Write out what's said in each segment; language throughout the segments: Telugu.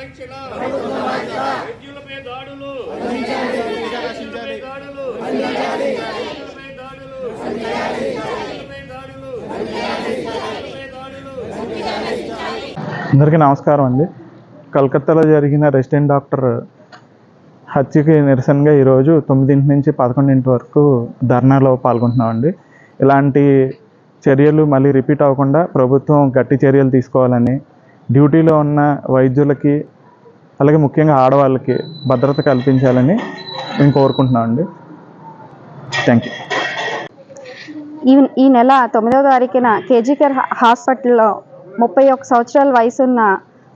రక్షణ దాడులు దాడులు దాడులు దాడులు దాడులు అందరికీ నమస్కారం అండి. కలకత్తాలో జరిగిన రెసిడెంట్ డాక్టర్ హత్యకి నిరసనగా ఈరోజు తొమ్మిదింటి నుంచి పదకొండింటి వరకు ధర్నాలో పాల్గొంటున్నామండి. ఇలాంటి చర్యలు మళ్ళీ రిపీట్ అవ్వకుండా ప్రభుత్వం గట్టి చర్యలు తీసుకోవాలని డ్యూటీలో ఉన్న వైద్యులకి అలాగే ముఖ్యంగా ఆడవాళ్ళకి భద్రత కల్పించాలని మేము కోరుకుంటున్నామండి థ్యాంక్ యూ ఈ ఈ నెల తొమ్మిదవ తారీఖున కేజీకేర్ హాస్పిటల్లో ముప్పై ఒక్క సంవత్సరాల వయసున్న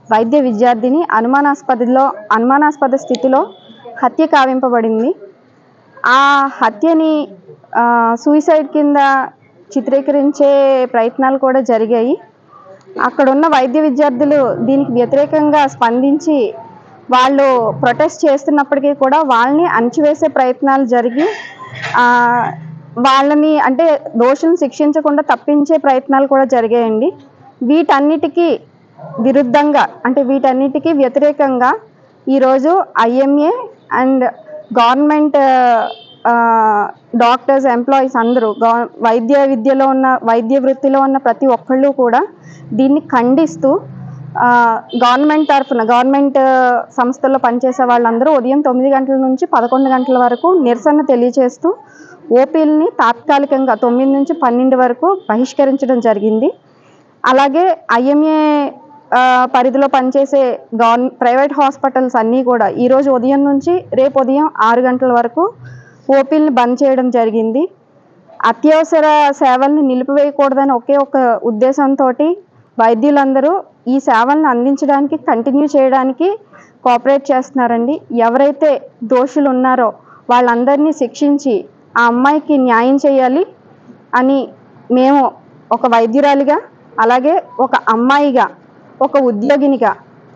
వైద్య విద్యార్థిని అనుమానాస్పదలో అనుమానాస్పద స్థితిలో హత్య కావింపబడింది. ఆ హత్యని సూసైడ్ కింద చిత్రీకరించే ప్రయత్నాలు కూడా జరిగాయి. అక్కడున్న వైద్య విద్యార్థులు దీనికి వ్యతిరేకంగా స్పందించి వాళ్ళు ప్రొటెస్ట్ చేస్తున్నప్పటికీ కూడా వాళ్ళని అణచివేసే ప్రయత్నాలు జరిగి వాళ్ళని అంటే దోషులను శిక్షించకుండా తప్పించే ప్రయత్నాలు కూడా జరిగాయండి. వీటన్నిటికీ విరుద్ధంగా అంటే వీటన్నిటికీ వ్యతిరేకంగా ఈరోజు IMA and government doctors employees అందరూ వైద్య విద్యలో ఉన్న వైద్య వృత్తిలో ఉన్న ప్రతి ఒక్కళ్ళు కూడా దీన్ని ఖండిస్తూ గవర్నమెంట్ తరఫున గవర్నమెంట్ సంస్థల్లో పనిచేసే వాళ్ళందరూ ఉదయం తొమ్మిది గంటల నుంచి పదకొండు గంటల వరకు నిరసన తెలియజేస్తూ ఓపీలని తాత్కాలికంగా తొమ్మిది నుంచి పన్నెండు వరకు బహిష్కరించడం జరిగింది. అలాగే ఐఎంఏ పరిధిలో పనిచేసే గవర్న ప్రైవేట్ హాస్పిటల్స్ అన్నీ కూడా ఈరోజు ఉదయం నుంచి రేపు ఉదయం ఆరు గంటల వరకు ఓపీలను బంద్ చేయడం జరిగింది. అత్యవసర సేవల్ని నిలిపివేయకూడదని ఒకే ఒక ఉద్దేశంతో వైద్యులందరూ ఈ సేవలను అందించడానికి కంటిన్యూ చేయడానికి కోఆపరేట్ చేస్తున్నారండి. ఎవరైతే దోషులు ఉన్నారో వాళ్ళందరినీ శిక్షించి ఆ అమ్మాయికి న్యాయం చేయాలి అని మేము ఒక వైద్యురాలిగా అలాగే ఒక అమ్మాయిగా ఒక ఉద్యోగినిగా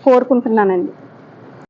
కోరుకుంటున్నానండి.